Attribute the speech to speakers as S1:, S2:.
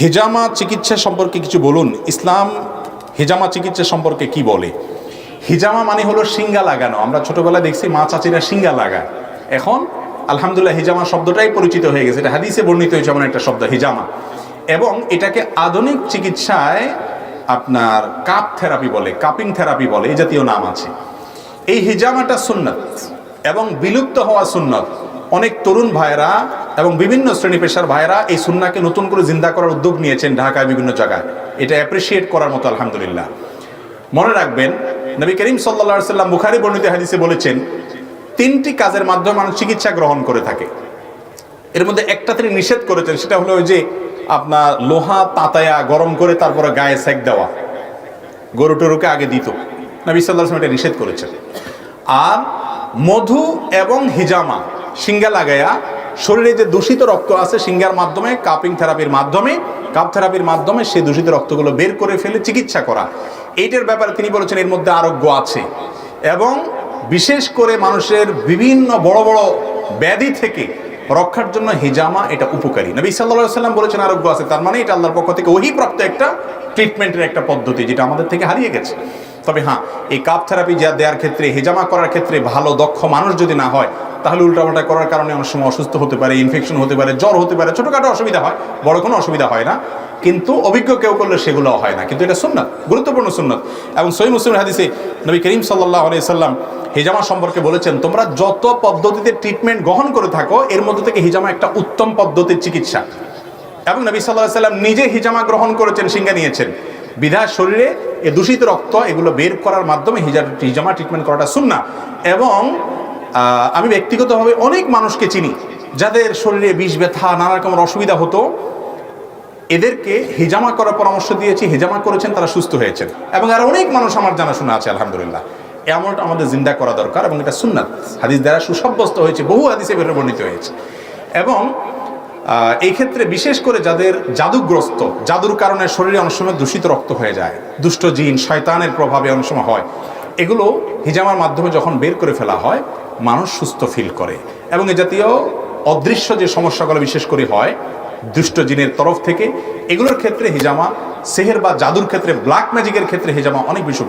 S1: হেজামা চিকিৎসা সম্পর্কে কিছু বলুন? ইসলাম হেজামা চিকিৎসা সম্পর্কে কি বলে? হিজামা মানে হলো সিঙ্গা লাগানো। আমরা ছোটবেলায় দেখছি মা চাচিরা সিঙ্গা লাগায় এখন আলহামদুলিল্লাহ হিজামা শব্দটাই পরিচিত হয়ে গেছে। এটা হাদিসে বর্ণিত হয়েছে এমন একটা শব্দ, হিজামা। এবং এটাকে আধুনিক চিকিৎসায় আপনার কাপ থেরাপি বলে, কাপিং থেরাপি বলে, এই জাতীয় নাম আছে। এই হিজামাটা সুন্নত এবং বিলুপ্ত হওয়া সুন্নত। অনেক তরুণ ভাইরা এবং বিভিন্ন শ্রেণি পেশার ভাইরা এই সুন্নাকে নতুন করে জিন্দা করার উদ্যোগ নিয়েছেন ঢাকায় বিভিন্ন জায়গায়। এটা অ্যাপ্রিসিয়েট করার মতো আলহামদুলিল্লাহ। মনে রাখবেন, নবী করিম সাল্লা সাল্লাম বুখারি বর্ণিত হাদিসে বলেছেন, তিনটি কাজের মাধ্যমে মানুষ চিকিৎসা গ্রহণ করে থাকে। এর মধ্যে একটা তিনি নিষেধ করেছেন, সেটা হলো যে আপনার লোহা তাতায়া গরম করে তারপরে গায়ে সেক দেওয়া। গরু টরুকে আগে দিত। নবী সাল্লাহ এটা নিষেধ করেছেন। আর মধু এবং হিজামা, সিঙ্গা লাগাইয়া শরীরে যে দূষিত রক্ত আছে সিঙ্গার মাধ্যমে, কাপিং থেরাপির মাধ্যমে, কাপ থেরাপির মাধ্যমে সেই দূষিত রক্তগুলো বের করে ফেলে চিকিৎসা করা। এইটার ব্যাপারে তিনি বলেছেন এর মধ্যে আরোগ্য আছে। এবং বিশেষ করে মানুষের বিভিন্ন বড় বড় ব্যাধি থেকে রক্ষার জন্য হিজামা এটা উপকারী। নবী সাল্লাহ সাল্লাম বলেছেন আরোগ্য আছে, তার মানে এটা আল্লাহর পক্ষ থেকে ওহি প্রাপ্ত একটা ট্রিটমেন্টের একটা পদ্ধতি, যেটা আমাদের থেকে হারিয়ে গেছে। তবে হ্যাঁ এই কাপ থেরাপি যা দেওয়ার ক্ষেত্রে, হেজামা করার ক্ষেত্রে ভালো, দক্ষ মানুষ যদি না হয়, তাহলে উল্টাপাল্টা করার কারণে অনেক সময় অসুস্থ হতে পারে ইনফেকশন হতে পারে, জ্বর হতে পারে, ছোটোখাটো অসুবিধা হয়, বড় কোনো অসুবিধা হয় না। কিন্তু অভিজ্ঞ কেউ করলে সেগুলো হয় না। কিন্তু এটা সুন্নাত, গুরুত্বপূর্ণ সুন্নাত। এবং সই মুসলিম হাদিসে নবী করিম সাল্লাহ সাল্লাম হিজামা সম্পর্কে বলেছেন, তোমরা যত পদ্ধতিতে ট্রিটমেন্ট গ্রহণ করে থাকো, এর মধ্যে থেকে হিজামা একটা উত্তম পদ্ধতির চিকিৎসা। এবং নবী সাল্লাহ সাল্লাম নিজে হিজামা গ্রহণ করেছেন সিঙ্গা নিয়েছেন। বিধার শরীরে এ দূষিত রক্ত এগুলো বের করার মাধ্যমে হিজা হিজামা ট্রিটমেন্ট করাটা শুননা এবং আমি ব্যক্তিগতভাবে অনেক মানুষকে চিনি, যাদের শরীরে বিষ, ব্যথা নানা রকমের অসুবিধা হতো। এদেরকে হিজামা করার পরামর্শ দিয়েছি, হিজামা করেছেন, তারা সুস্থ হয়েছেন। এবং আর অনেক মানুষ আমার জানাশোনা আছে, আলহামদুলিল্লাহ। এমনটা আমাদের জিন্দা করা দরকার এবং এটা সুন্নাত। হাদিস দ্বারা সুসাব্যস্ত হয়েছে, বহু হাদিসে বের বর্ণিত হয়েছে। এবং এই ক্ষেত্রে বিশেষ করে যাদের জাদুগ্রস্ত, জাদুর কারণে শরীরে অনেক সময় দূষিত রক্ত হয়ে যায়, দুষ্ট জিন, শয়তানের প্রভাবে অনেক সময় হয় এগুলো হিজামার মাধ্যমে যখন বের করে ফেলা হয়, মানুষ সুস্থ ফিল করে এবং এ জাতীয় অদৃশ্য যে সমস্যাগুলো বিশেষ করে হয়, দুষ্ট জিনের তরফ থেকে, এগুলোর ক্ষেত্রে হিজামা, সেহের বা জাদুর ক্ষেত্রে ব্ল্যাক ম্যাজিকের ক্ষেত্রে হিজামা অনেক বেশি।